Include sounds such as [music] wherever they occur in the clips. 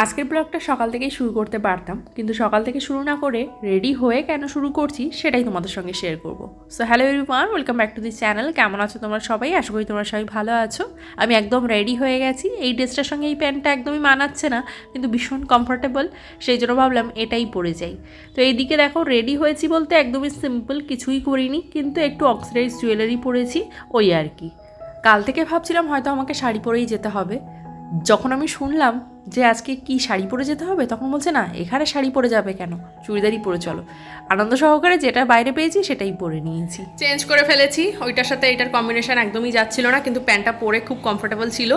আজকের ব্লগটা সকাল থেকেই শুরু করতে পারতাম, কিন্তু সকাল থেকে শুরু না করে রেডি হয়ে কেন শুরু করছি সেটাই তোমাদের সঙ্গে শেয়ার করব। So hello everyone welcome back to the channel কেমন আছো তোমরা সবাই? আশা করি তোমরা সবাই ভালো আছো। আমি একদম রেডি হয়ে গেছি। এই ড্রেসটার সঙ্গে এই প্যান্টটা একদমই মানাচ্ছে না, কিন্তু ভীষণ কমফোর্টেবল সেই জন্য ভাবলাম এটাই পরে যাই। তো এইদিকে দেখো রেডি হয়েছি বলতে একদমই সিম্পল কিছুই করিনি, কিন্তু একটু অক্সিডাইজ জুয়েলারি পরেছি, ওই আর কি। কাল থেকে ভাবছিলাম হয়তো আমাকে শাড়ি পরেই যেতে হবে। যখন আমি শুনলাম যে আজকে কি শাড়ি পরে যেতে হবে? তখন বলছে, না, এখানে শাড়ি পরে যাবে কেন? চুড়িদারই পরে চলো। আনন্দ সহকারে যেটা বাইরে পেয়েছি, সেটাই পরে নিয়েছি। চেঞ্জ করে ফেলেছি। ওইটার সাথে এটার কম্বিনেশন একদমই যাচ্ছিল না, কিন্তু প্যান্টটা পরে খুব কমফোর্টেবল ছিল।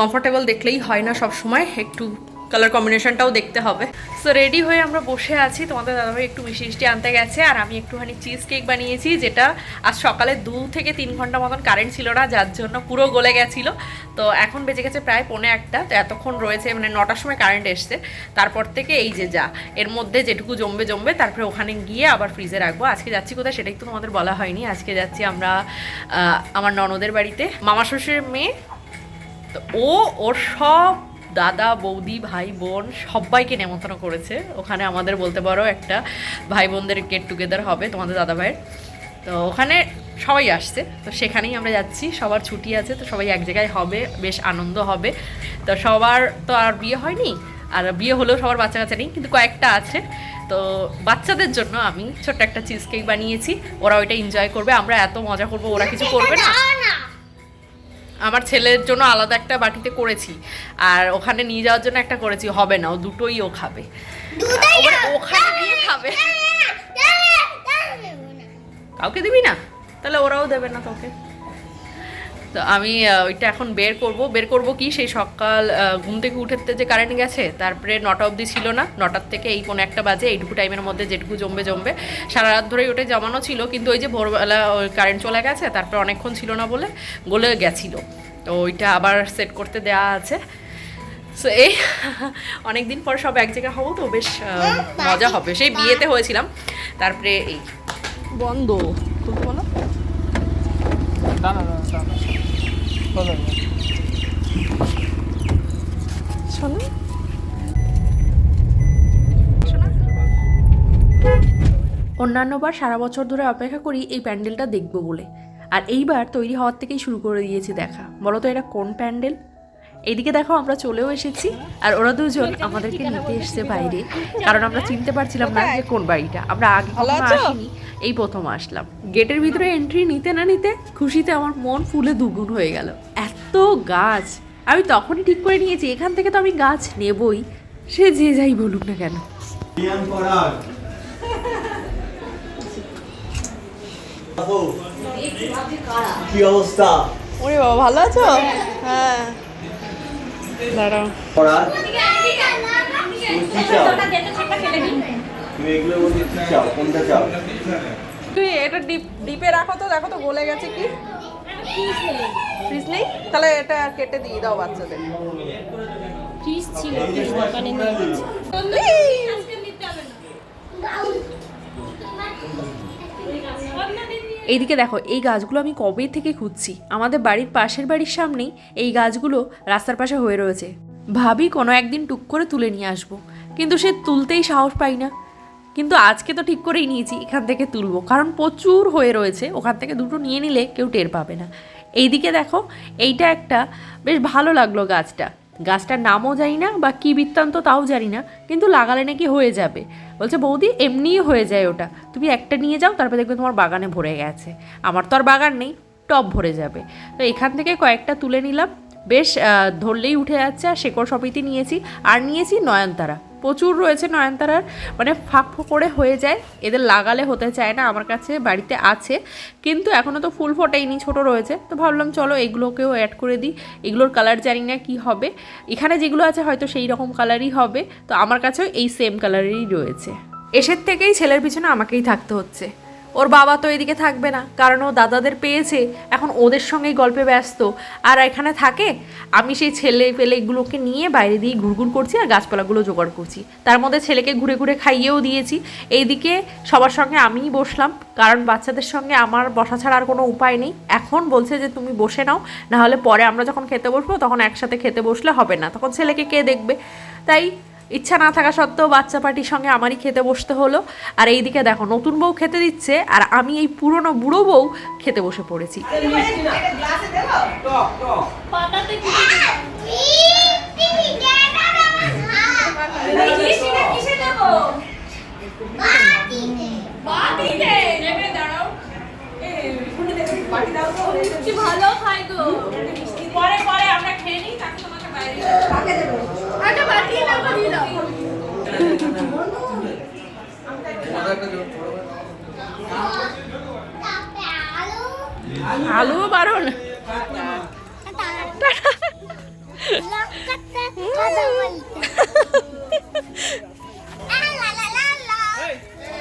কমফোর্টেবল দেখলেই হয় না সব সময় একটু কালার কম্বিনেশনটাও দেখতে হবে। সো রেডি হয়ে আমরা বসে আছি। তোমাদের দাদাভাই একটু মিষ্টি মিষ্টি আনতে গেছে, আর আমি একটুখানি চিজ কেক বানিয়েছি, যেটা আজ সকালে দু থেকে তিন ঘণ্টা মতন কারেন্ট ছিল না, যার জন্য পুরো গলে গেছিল। তো এখন বেজে গেছে প্রায় পৌনে একটা, তো এতক্ষণ রয়েছে মানে নটার সময় কারেন্ট এসছে। তারপর থেকে এই যে যা, এর মধ্যে যেটুকু জমবে জমবে, তারপরে ওখানে গিয়ে আবার ফ্রিজে রাখব। আজকে যাচ্ছি কোথায় সেটাই তো তোমাদের বলা হয়নি। আজকে যাচ্ছি আমরা আমার ননদের বাড়িতে। মামা শ্বশুরের মেয়ে, তো ও ওর সব দাদা, বৌদি, ভাই, বোন সবাইকে নেমন্তন্ন করেছে। ওখানে আমাদের বলতে পারো একটা ভাই বোনদের গেট টুগেদার হবে তোমাদের দাদা ভাইয়ের। তো ওখানে সবাই আসছে, তো সেখানেই আমরা যাচ্ছি, সবার ছুটি আছে, তো সবাই এক জায়গায় হবে, বেশ আনন্দ হবে। তো সবার তো আর বিয়ে হয়নি, আর বিয়ে হলেও সবার বাচ্চা কাচ্চা নেই, কিন্তু কয়েকটা আছে। তো বাচ্চাদের জন্য আমি ছোট্ট একটা চিজ কেক বানিয়েছি, ওরা ওইটা এনজয় করবে, আমরা এত মজা করব, ওরা কিছু করবে না। [laughs] আমার ছেলের জন্য আলাদা একটা বাটিতে করেছি আর ওখানে নিয়ে যাওয়ার জন্য একটা করেছি হবে না ও দুটোই ও খাবে ওখানে- গিয়ে খাবে কাউকে দিবি না তাহলে ওরাও দেবে না তোকে তো আমি ওইটা এখন বের করব। বের করব কি? সেই সকাল ঘুম থেকে উঠেতে যে কারেন্ট গেছে তারপরে নটা অবধি ছিল না। নটার থেকে এই কোনো একটা বাজে এইটুকু টাইমের মধ্যে যেটুকু জমবে জমবে। সারা রাত ধরেই ওটা জমানো ছিল কিন্তু ওই যে ভোরবেলা ওই কারেন্ট চলে গেছে তারপরে অনেকক্ষণ ছিল না বলে গলে গেছিল। তো ওইটা আবার সেট করতে দেওয়া আছে। সো এই [laughs] অনেক দিন পর সব এক জায়গায় হব তো বেশ মজা হবে। সেই বিয়েতে হয়েছিলাম। তারপরে এই। বন্ধ। খুলতে বলো। দাঁড়া দাঁড়া দাঁড়া বলো শোনো। অন্যান্যবার সারা বছর ধরে অপেক্ষা করি এই প্যান্ডেলটা দেখব বলে। আর এইবার তৈরি হওয়ার থেকেই শুরু করে দিয়েছি দেখা। বলো তো এটা কোন প্যান্ডেল? এদিকে দেখো আমরা চলেও এসেছি। আর ওরা দুজন আমাদেরকে নিতে এসছে বাইরে। কারণ আমরা চিনতে পারছিলাম না যে কোন বাড়িটা। আমরা আগে কখনো আসিনি। এই প্রথম আসলাম। গেটের ভিতরে এন্ট্রি নিতে না নিতে খুশিতে আমার মন ফুলে দুগুণ হয়ে গেল। এত গাছ! আমি তখনই ঠিক করে নিয়েছি এখান থেকে তো আমি গাছ নেবই। সে যে যাই বলুক না কেন। কি অবস্থা? ওরে বাবা ভালো আছো? হ্যাঁ। দাঁড়াও। তুমি কি চাও তুমি এগুলোর মধ্যে কি চাও কোনটা চাও? তুই এটা ডিপ ডিপে রাখো তো দেখো তো গলে গেছে কি? ফ্রিজ নেই। তাহলে এটা কেটে দিয়ে দাও বাচ্চাদের। ফ্রিজ ছিল ফ্রিজ দোকানে নিয়ে গেছে। এইদিকে দেখো এই গাছগুলো আমি কবে থেকে খুঁজছি? আমাদের বাড়ির পাশের বাড়ির সামনেই এই গাছগুলো রাস্তার পাশে হয়ে রয়েছে। ভাবি কোনো একদিন টুক করে তুলে নিয়ে আসব। কিন্তু সে তুলতেই সাহস পাই না। কিন্তু আজকে তো ঠিক করেই নিয়েছি, এখান থেকে তুলবো। কারণ প্রচুর হয়ে রয়েছে, ওখান থেকে দুটো নিয়ে নিলে কেউ টের পাবে না। এইদিকে দেখো, এইটা একটা বেশ ভালো লাগল গাছটা। গাছটার নামও জানি না বা কী বৃত্তান্ত তাও জানি না, কিন্তু লাগালে নাকি হয়ে যাবে। বলছে, বৌদি, এমনিই হয়ে যায় ওটা। তুমি একটা নিয়ে যাও, তারপর দেখবে তোমার বাগানে ভরে গেছে। আমার তো আর বাগান নেই টব ভরে যাবে। তো এখান থেকে কয়েকটা তুলে নিলাম। বেশ ধরলেই উঠে যাচ্ছে, আর শেকড় সপিতে নিয়েছি, আর নিয়েছি নয়নতারা। প্রচুর রয়েছে নয়নতারার। মানে ফাঁক করে হয়ে যায়। এদের লাগালে হতে চায় না, আমার কাছে বাড়িতে আছে। কিন্তু এখনও তো ফুল ফোটেইনি, ছোট রয়েছে। তো ভাবলাম চলো এগুলোকেও অ্যাড করে দিই। এগুলোর কালার জানি না কি হবে। এখানে যেগুলো আছে হয়তো সেই রকম কালারই হবে। তো আমার কাছেও এই সেম কালারেরই রয়েছে। এসের থেকেই ছেলের পিছনে আমাকেই থাকতে হচ্ছে। ওর বাবা তো এদিকে থাকবে না, কারণ ও দাদাদের পেয়েছে, এখন ওদের সঙ্গেই গল্পে ব্যস্ত। আর এখানে থাকে, আমি সেই ছেলে পেলেগুলোকে নিয়ে বাইরে দিয়ে ঘুরঘুর করছি আর গাছপালাগুলো জোগাড় করছি। তার মধ্যে ছেলেকে ঘুরে ঘুরে খাইয়েও দিয়েছি। এইদিকে সবার সঙ্গে আমিই বসলাম, কারণ বাচ্চাদের সঙ্গে আমার বসা ছাড়া আর কোনো উপায় নেই। এখন বলছে যে, তুমি বসে নাও, নাহলে পরে আমরা যখন খেতে বসবো, তখন একসাথে খেতে বসলে হবে না। তখন ছেলেকে কে দেখবে? তাই ইচ্ছা না থাকা সত্ত্বেও বাচ্চা পার্টির সঙ্গে আমারই খেতে বসতে হলো আর এইদিকে দেখো নতুন বউ খেতে দিচ্ছে আর আমি এই পুরনো বুড়ো বউ খেতে বসে পড়েছি ভালো খাই গো পরে পরে আমরা খেয়ে নিই তাকে আলুও বারণ।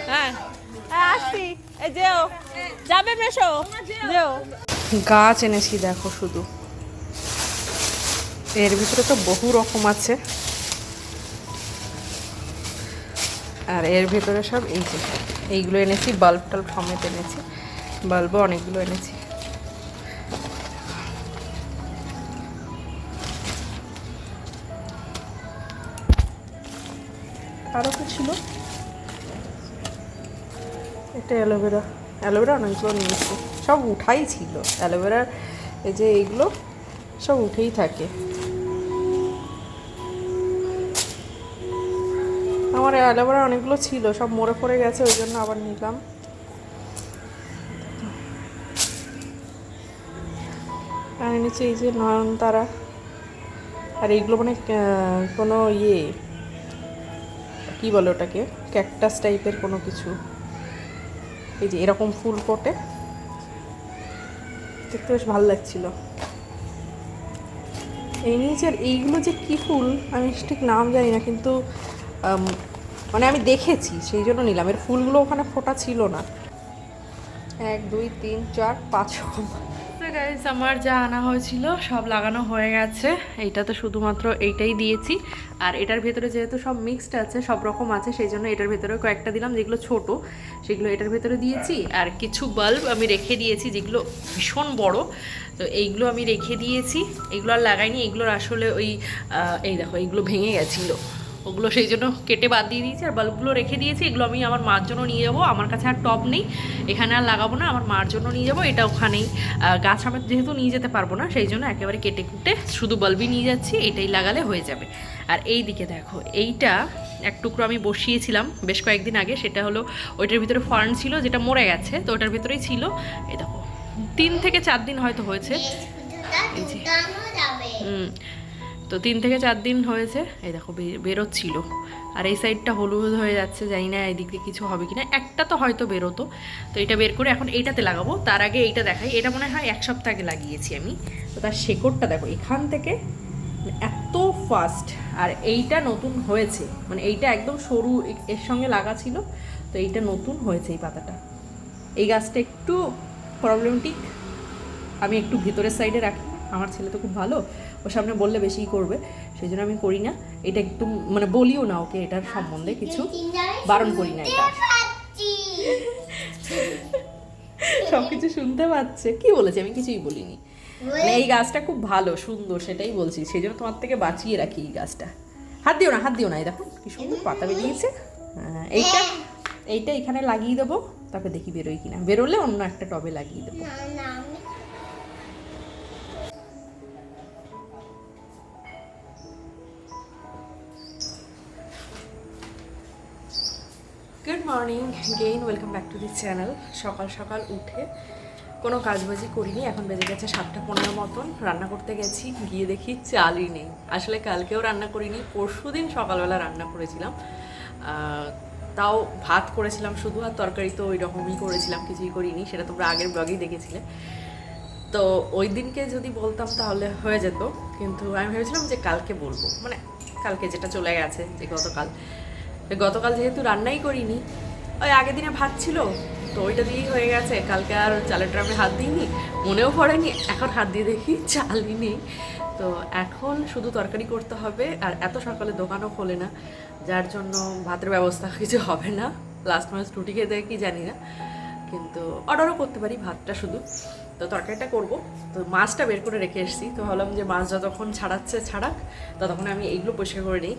হ্যাঁ যেও যাবে গাছ এনেছি দেখো শুধু। এর ভিতরে তো বহু রকম আছে। আর এর ভিতরে সব এই যে, এইগুলো এনেছি বাল্ব টাল্ব সমেত এনেছি বাল্বও অনেকগুলো এনেছি। আরও কি ছিল? এটা অ্যালোভেরা। অ্যালোভেরা অনেকগুলো নিয়েছি। সব উঠাই ছিল। অ্যালোভেরার এই যে এইগুলো, সব উঠেই থাকে। আমার অ্যালোভেরা অনেকগুলো ছিল, সব মরে পড়ে গেছে, ওই জন্য আবার নিলাম। আর এই যে নয়নতারা। আর এইগুলো মানে কোনো ইয়ে কি বলে ওটাকে? ক্যাকটাস টাইপের কোনো কিছু। এই যে এরকম ফুল ফোটে। দেখতে বেশ ভালো লাগছিল। এই নিচের এইগুলো যে কি ফুল, আমি ঠিক নাম জানি না, কিন্তু মানে আমি দেখেছি, সেই জন্য নিলাম। এর ফুলগুলো ওখানে ফোটা ছিল না। এক, দুই, তিন, চার, পাঁচ আমার যা আনা হয়েছিল সব লাগানো হয়ে গেছে। এইটা তো শুধুমাত্র এইটাই দিয়েছি। আর এটার ভেতরে যেহেতু সব মিক্সড আছে, সব রকম আছে, সেই জন্য এটার ভেতরে কয়েকটা দিলাম যেগুলো ছোট। সেগুলো এটার ভেতরে দিয়েছি। আর কিছু বাল্ব আমি রেখে দিয়েছি যেগুলো ভীষণ বড়। তো এইগুলো আমি রেখে দিয়েছি। এগুলো আর লাগাইনি, এগুলোর আসলে ওই এই দেখো এইগুলো ভেঙে গেছিল। ওগুলো সেই জন্য কেটে বাদ দিয়ে দিয়েছি আর বাল্বগুলো রেখে দিয়েছি। এগুলো আমি আমার মার জন্য নিয়ে যাব। আমার কাছে আর টব নেই। এখানে আর লাগাবো না আমার মার জন্য নিয়ে যাব। এটা ওখানেই। গাছ আমি যেহেতু নিয়ে যেতে পারব না সেই জন্য একেবারে কেটে কুটে শুধু বাল্বই নিয়ে যাচ্ছি এটাই লাগালে হয়ে যাবে। আর এই দিকে দেখো এইটা এক টুকরো আমি বসিয়েছিলাম বেশ কয়েকদিন আগে সেটা হলো ওইটার ভিতরে ফার্ন ছিল যেটা মরে গেছে তো ওটার ভিতরেই ছিল। এই দেখো তিন থেকে চার দিন হয়তো হয়েছে। হুম তো তিন থেকে চার দিন হয়েছে। এই দেখো বেরোচ্ছিল। আর এই সাইডটা হলুদ হয়ে যাচ্ছে, জানি না এদিক দিয়ে কিছু হবে কি না একটা তো হয়তো বেরোতো। তো এটা বের করে এখন এইটাতে লাগাবো। তার আগে এইটা দেখাই। এটা মনে হয় এক সপ্তাহ আগে লাগিয়েছি আমি। তো তার শেকড়টা দেখো, এখান থেকে এত ফাস্ট আর এইটা নতুন হয়েছে। মানে এইটা একদম সরু এর সঙ্গে লাগা ছিল। তো এইটা নতুন হয়েছে এই পাতাটা। এই গাছটা একটু প্রবলেমটিক আমি একটু ভিতরের সাইডে রাখি। আমার ছেলে তো খুব ভালো। ওর সামনে বললে বেশিই করবে সেই জন্য আমি করি না। এটা একটু মানে বলিও না ওকে এটার সম্বন্ধে কিছু। বারণ করি না এটা। সব কিছু শুনতে পাচ্ছে। কি বলেছি? আমি কিছুই বলিনি। মানে এই গাছটা খুব ভালো সুন্দর সেটাই বলছি। সেই জন্য তোমার থেকে বাঁচিয়ে রাখি এই গাছটা। হাত দিও না হাত দিও না এই দেখো কি সুন্দর পাতা বেরিয়েছে। হ্যাঁ, এইটা এইটা এখানে লাগিয়ে দেবো তারপরে দেখি বেরোয় কিনা। বেরোলে অন্য একটা টবে লাগিয়ে দেবো। Morning again welcome back to the channel সকাল সকাল উঠে কোনো কাজবাজি করিনি। এখন বেজে গেছে সাতটা পনেরো মতন। রান্না করতে গেছি। গিয়ে দেখি চালই নেই। আসলে কালকেও রান্না করিনি পরশু দিন সকালবেলা রান্না করেছিলাম। তাও ভাত করেছিলাম শুধু, আর তরকারি তো ওই রকমই করেছিলাম, কিছুই করিনি। সেটা তোমরা আগের ব্লগেই দেখেছিলে। তো ওই দিনকে যদি বলতাম তাহলে হয়ে যেত। কিন্তু আমি ভেবেছিলাম যে কালকে বলব। মানে কালকে যেটা চলে গেছে যে গতকাল। গতকাল যেহেতু রান্নাই করিনি ওই আগের দিনে ভাত ছিল, তো ওইটা দিয়েই হয়ে গেছে। কালকে আর চালের ড্রামে হাত দিইনি, মনেও পড়েনি, এখন হাত দিয়ে দেখি চালই নেই। তো এখন শুধু তরকারি করতে হবে, আর এত সকালে দোকানও খোলে না, যার জন্য ভাতের ব্যবস্থা [laughs] কিছু হবে না। লাস্ট মাস রুটি খেতে কি জানি না। কিন্তু অর্ডারও করতে পারি, ভাতটা শুধু। তো তরকারিটা করব। তো মাছটা বের করে রেখে এসেছি। তো ভাবলাম যে মাছ যতক্ষণ ছাড়াচ্ছে, ছাড়াক, ততক্ষণ আমি এইগুলো পরিষ্কার করে নিই।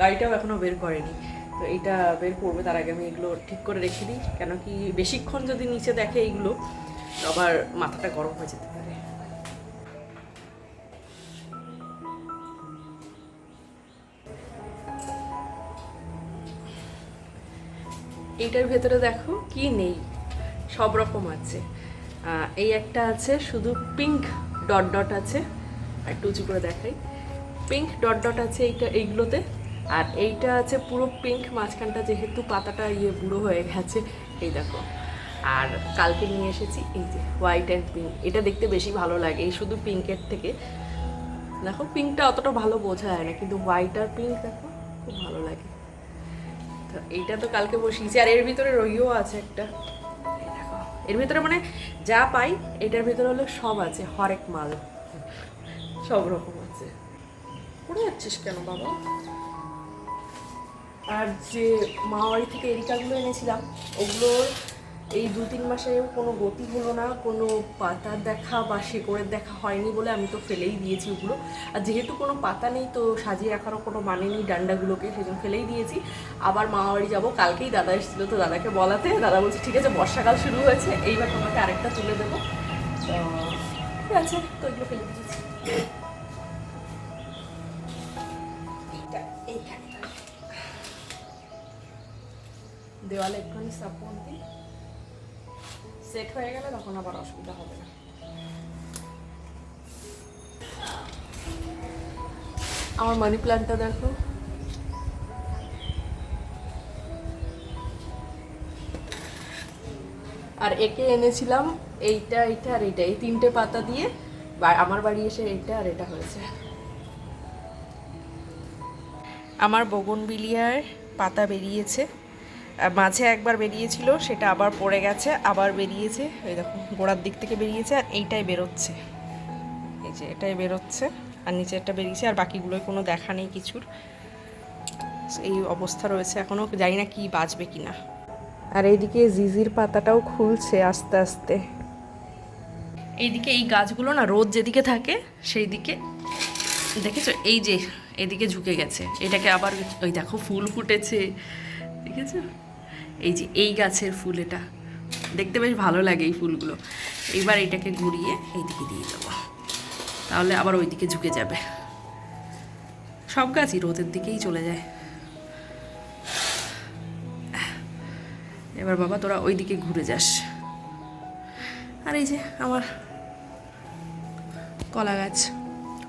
গাড়িটাও এখনও বের করেনি। তো এইটা বের করবে, তার আগে আমি এগুলো ঠিক করে রেখে দিই। কেন কি বেশিক্ষণ যদি নিচে দেখে এইগুলো, আবার মাথাটা গরম হয়ে যেতে পারে। এইটার ভেতরে দেখো কি নেই, সব রকম আছে। এই একটা আছে, শুধু পিঙ্ক ডট ডট আছে। একটু উঁচু করে দেখাই। পিঙ্ক ডট ডট আছে এইটা, এইগুলোতে। আর এইটা আছে পুরো পিঙ্ক মাঝখানটা যেহেতু পাতাটা ইয়ে বুড়ো হয়ে গেছে, এই দেখো। আর কালকে নিয়ে এসেছি এই যে হোয়াইট অ্যান্ড পিঙ্ক এটা দেখতে বেশি ভালো লাগে, এই শুধু পিঙ্কের থেকে। দেখো পিঙ্কটা অতটা ভালো বোঝা যায় না, কিন্তু হোয়াইট আর পিঙ্ক দেখো খুব ভালো লাগে। তো এইটা তো কালকে বসিয়েছি, আর এর ভিতরে রইও আছে একটা। এর ভিতরে মানে যা পাই, এটার ভিতরে হলো সব আছে, হরেক মাল। সব রকম আছে। পড়ে যাচ্ছিস কেন বাবা? আর যে মাওয়ারি থেকে এরিকাগুলো এনেছিলাম ওগুলোর এই দু তিন মাসে কোনো গতি হলো না, কোনো পাতার দেখা বা শেকড়ের দেখা হয়নি বলে আমি তো ফেলেই দিয়েছি ওগুলো। আর যেহেতু কোনো পাতা নেই, তো সাজিয়ে রাখারও কোনো মানে নেই ডান্ডাগুলোকে, সেজন্য ফেলেই দিয়েছি। আবার মামাবাড়ি যাব, কালকেই দাদা এসেছিল তো দাদাকে বলাতে, দাদা বলছে, ঠিক আছে, বর্ষাকাল শুরু হয়েছে, এইবার তোমাকে আরেকটা তুলে দেবো। তো ঠিক আছে, তো এগুলো ফেলে দিয়েছি। দেওয়ালে একটুখানি সাপোর্ট দিই। সেট হয়ে গেলে তখন আবার অসুবিধা হবে না। আমার মানি প্ল্যান্টটা দেখো। আর একে এনেছিলাম এইটা এইটা আর এইটা, এই তিনটে পাতা দিয়ে। আমার বাড়ি এসে এইটা আর এটা হয়েছে। আমার বগনবিলিয়ার পাতা বেরিয়েছে। মাঝে একবার বেরিয়েছিল, সেটা আবার পড়ে গেছে, আবার বেরিয়েছে, এই দেখো, গোড়ার দিক থেকে বেরিয়েছে, আর এইটাই বেরোচ্ছে। এই যে এটাই বেরোচ্ছে, আর নিচে একটা বেরিয়েছে, আর বাকিগুলোই কোনো দেখা নেই কিছুর। এই অবস্থা রয়েছে এখনও জানি না কি বাঁচবে কি না আর এইদিকে জিজির পাতাটাও খুলছে আস্তে আস্তে। এইদিকে এই গাছগুলো না, রোদ যেদিকে থাকে সেই দিকে দেখেছ? এই যে এদিকে ঝুঁকে গেছে। এটাকে আবার ওই দেখো, ফুল ফুটেছে। দেখেছ? এই যে এই গাছের ফুল এটা। দেখতে বেশ ভালো লাগে এই ফুলগুলো। এইবার এটাকে ঘুরিয়ে এইদিকে দিয়ে দেবো। তাহলে আবার ওইদিকে ঝুঁকে যাবে। সব গাছই রোদের দিকেই চলে যায়। এবার বাবা, তোরা ওই দিকে ঘুরে যাস। আর এই যে আমার কলা গাছ,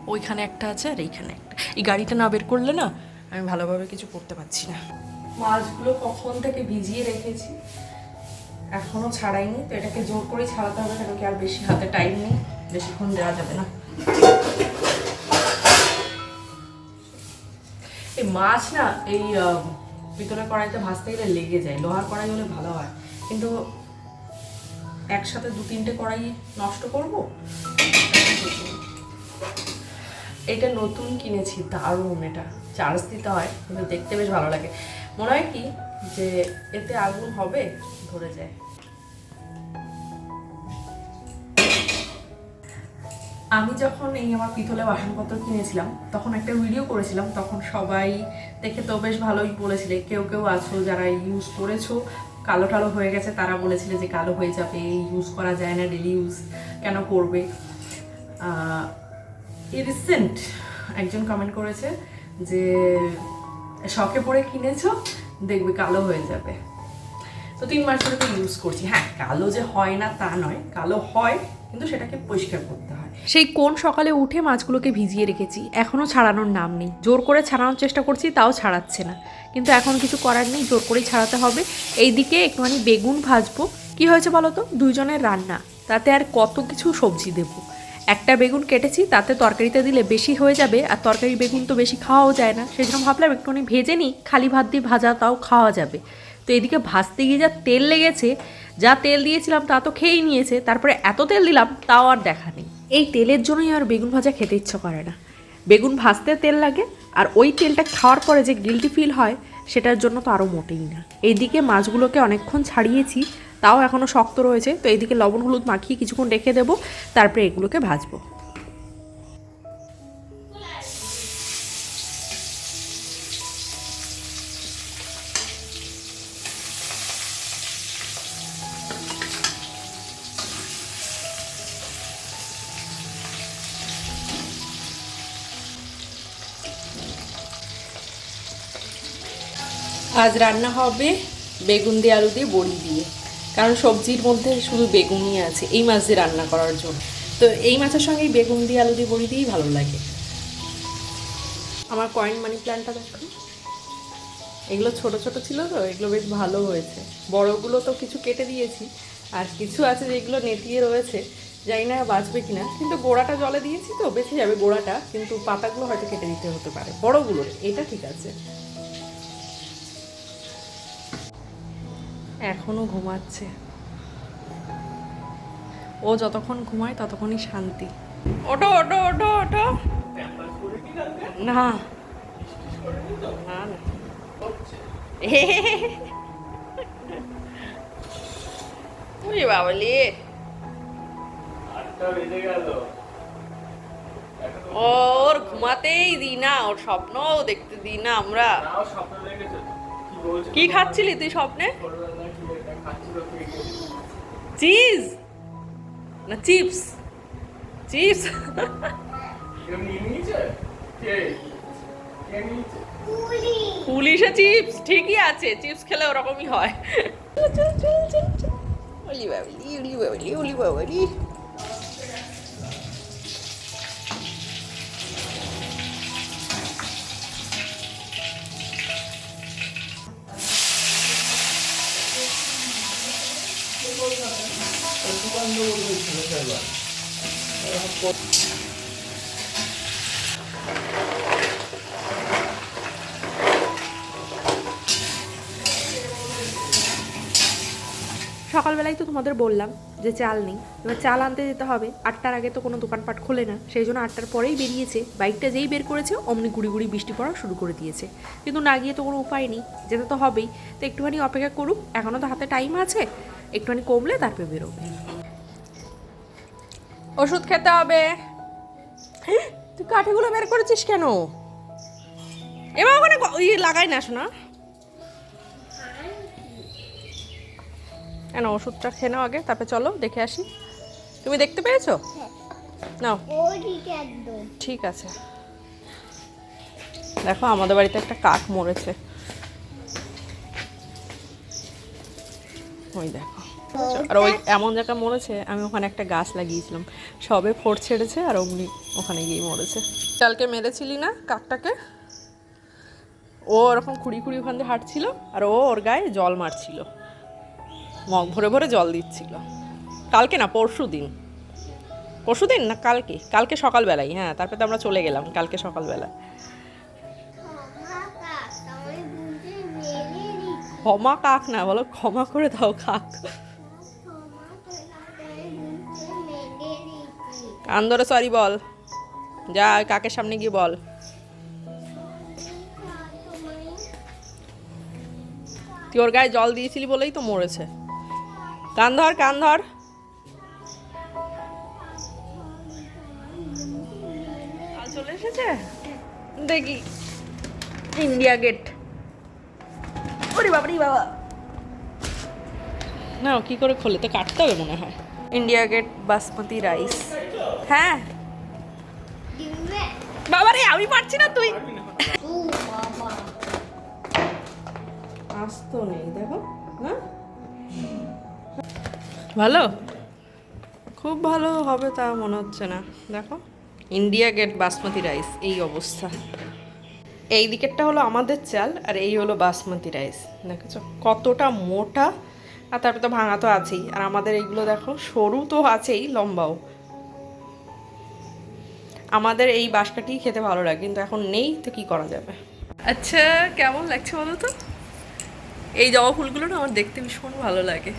ওইখানে একটা আছে আর এইখানে একটা। এই গাড়িটা না বের করলে না আমি ভালোভাবে কিছু করতে পারছি না। মাছগুলো কখন থেকে ভিজিয়ে রেখেছি, এখনও ছাড়াইনি, তো এটাকে জোর করে ছাড়াতে হবে কেন কি আর বেশি হাতে টাইম নেই, বেশিক্ষণ দেওয়া যাবে না। এই মাছ না, এই পিতলের কড়াইতে ভাজতে গেলে লেগে যায়, লোহার কড়াই হলে ভালো হয়। কিন্তু একসাথে দু তিনটে কড়াই নষ্ট করব? এটা নতুন কিনেছি, দারুণ এটা। চার্জ দিতে হয়, কিন্তু দেখতে বেশ ভালো লাগে। মনে হয় কি যে এতে আগুন হবে, ধরে যায়। আমি যখন এই আমার পিতলে বাসনপত্র কিনেছিলাম, তখন একটা ভিডিও করেছিলাম, তখন সবাই দেখে তো বেশ ভালোই বলেছিলে। কেউ কেউ আছো যারা ইউজ করেছ, কালো টালো হয়ে গেছে, তারা বলেছিলে যে কালো হয়ে যাবে ইউজ করা যায় না ডেলি ইউজ কেন করবে? রিসেন্ট একজন কমেন্ট করেছে যে শখে পড়ে কিনেছো, দেখবে কালো হয়ে যাবে। তো তিন মাস ধরে তো ইউজ করছি। হ্যাঁ কালো যে হয় না তা নয়, কালো হয়, কিন্তু সেটাকে পরিষ্কার করতে হয়। সেই কোন সকালে উঠে মাছগুলোকে ভিজিয়ে রেখেছি এখনও ছাড়ানোর নাম নেই। জোর করে ছাড়ানোর চেষ্টা করছি, তাও ছাড়াচ্ছে না। কিন্তু এখন কিছু করার নেই, জোর করেই ছাড়াতে হবে। এইদিকে একটুখানি বেগুন ভাজবো। কি হয়েছে বলো তো? রান্না। তাতে আর কত কিছু সবজি দেবো? একটা বেগুন কেটেছি, তাতে তরকারিতে দিলে বেশি হয়ে যাবে আর তরকারি বেগুন তো বেশি খাওয়াও যায় না। সেই জন্য ভাবলাম একটুখানি ভেজে নিই, খালি ভাত দিয়ে ভাজা তাও খাওয়া যাবে। তো এদিকে ভাজতে গিয়ে যা তেল লেগেছে, যা তেল দিয়েছিলাম তা তো খেয়েই নিয়েছে, তারপরে এত তেল দিলাম তাও আর দেখা নেই। এই তেলের জন্যই আর বেগুন ভাজা খেতে ইচ্ছা করে না। বেগুন ভাজতে তেল লাগে আর ওই তেলটা খাওয়ার পরে যে গিলটি ফিল হয়, সেটার জন্য তো আরও মোটেই না। এইদিকে মাছগুলোকে অনেকক্ষণ ছাড়িয়েছি তাও এখনও শক্ত রয়েছে। তো এইদিকে লবণ, হলুদ মাখিয়ে কিছুক্ষণ রেখে দেবো, তারপরে এগুলোকে ভাজবো। আজ রান্না হবে বেগুন দিয়ে আলু দিয়ে বড়ি দিয়ে। কারণ সবজির মধ্যে শুধু বেগুনই আছে, এই মাছ দিয়ে রান্না করার জন্য। তো এই মাছের সঙ্গে বেগুন দিয়ে আলু দিয়ে বড়ি দিয়েই ভালো লাগে। আমার কয়েন মানি প্ল্যান্টটা দেখো। এগুলো ছোট ছোট ছিল তো, এগুলো বেশ ভালো হয়েছে। বড়গুলো তো কিছু কেটে দিয়েছি, আর কিছু আছে যেগুলো নেতিয়ে রয়েছে, জানি না বাঁচবে কিনা। কিন্তু গোড়াটা জলে দিয়েছি তো, বেঁচে যাবে গোড়াটা, কিন্তু পাতাগুলো হয়তো কেটে দিতে হতে পারে। বড়গুলোর এটা ঠিক আছে। এখনও ঘুমাচ্ছে। ও যতক্ষণ ঘুমায় ততক্ষণই শান্তি। ওটো ওটো ওটো ওটো না। না না। ওরে বাবলি। ওর ঘুমাতেই দিই না ওর স্বপ্নও দেখতে দিই না আমরা কি খাচ্ছিলি তুই স্বপ্নে? চিজ না চিপস চিপস পুলিশে চিপস ঠিকই আছে চিপস খেলে ওরকমই হয়। চল চল চল চল ওলি বাবলি ওলি বাবলি ওলি বাবলি। সকালবেলায় তো তোমাদের বললাম যে চাল নেই। এবার চাল আনতে যেতে হবে। আটটার আগে তো কোনো দোকানপাট খোলে না। সেই জন্য আটটার পরেই বেরিয়েছে। বাইকটা যেই বের করেছে, অমনি গুড়ি গুড়ি বৃষ্টি পড়া শুরু করে দিয়েছে। কিন্তু না গিয়ে তো কোনো উপায় নেই। যেতে তো হবেই। তো একটুখানি অপেক্ষা করুক। এখনও তো হাতে টাইম আছে। একটুখানি কমলে তারপরে বেরোবে। ওষুধ খেতে হবে। তুই কাঠিগুলো বের করেছিস কেন? এবার ওখানে ইয়ে লাগাই না শোনা কেন ওষুধটা খেয়ে নাও আগে তারপরে চলো দেখে আসি। তুমি দেখতে পেয়েছ? নাও। ঠিক আছে। দেখো আমাদের বাড়িতে একটা কাক মরেছে। ওই দেখো। আর ওই এমন জায়গা মরেছে, আমি ওখানে একটা গাছ লাগিয়েছিলাম। সবে ফোট ছেড়েছে আর অমনি ওখানে গিয়ে মরেছে। কালকে মেরেছিলি না কাকটাকে? ও ওরকম খুঁড়ি খুঁড়ি ওখান দিয়ে হাঁটছিল আর ও ওর গায়ে জল মারছিল। মগ ভরে ভরে জল দিচ্ছিল। কালকে না, পরশু দিন। পরশু দিন না কালকে? কালকে সকালবেলায় হ্যাঁ তারপরে তো আমরা চলে গেলাম কালকে সকালবেলা ক্ষমা কাক না, বলো ক্ষমা করে দাও কাক। কান ধরে সরি বল। যা কাকের সামনে গিয়ে বল। তুই ওর গায়ে জল দিয়েছিলি বলেই তো মরেছে। কান ধর কান ধর। চলে এসেছে? দেখি। India Gate. ওরে বাবা বাবা। না কি করে খোলে? তো কাটতে হবে মনে হয়। India Gate basmati rice. হ্যাঁ। বাবা রে আমি পারছি না তুই। আসতো নেই দেখো না ভালো? খুব ভালো হবে তা মনে হচ্ছে না। দেখো ইন্ডিয়া গেট বাসমতি রাইস এই অবস্থা। এই দিকেরটা হলো আমাদের চাল আর এই হলো বাসমতি রাইস দেখেছ? কতটা মোটা আর তারপরে তো ভাঙা তো আছেই। আর আমাদের এইগুলো দেখো সরু তো আছেই লম্বাও। আমাদের এই বাসকাটি খেতে ভালো লাগে কিন্তু এখন নেই তো কি করা যাবে? আচ্ছা কেমন লাগছে বলো তো? এই জবা ফুলগুলো না আমার দেখতে ভীষণ ভালো লাগে।